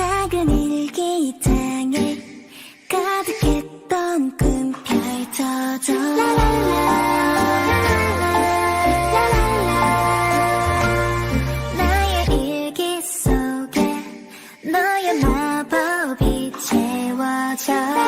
작은 일기장에 가득했던 꿈 펼쳐져 라라라 나의 일기 속에 너의 마법이 채워져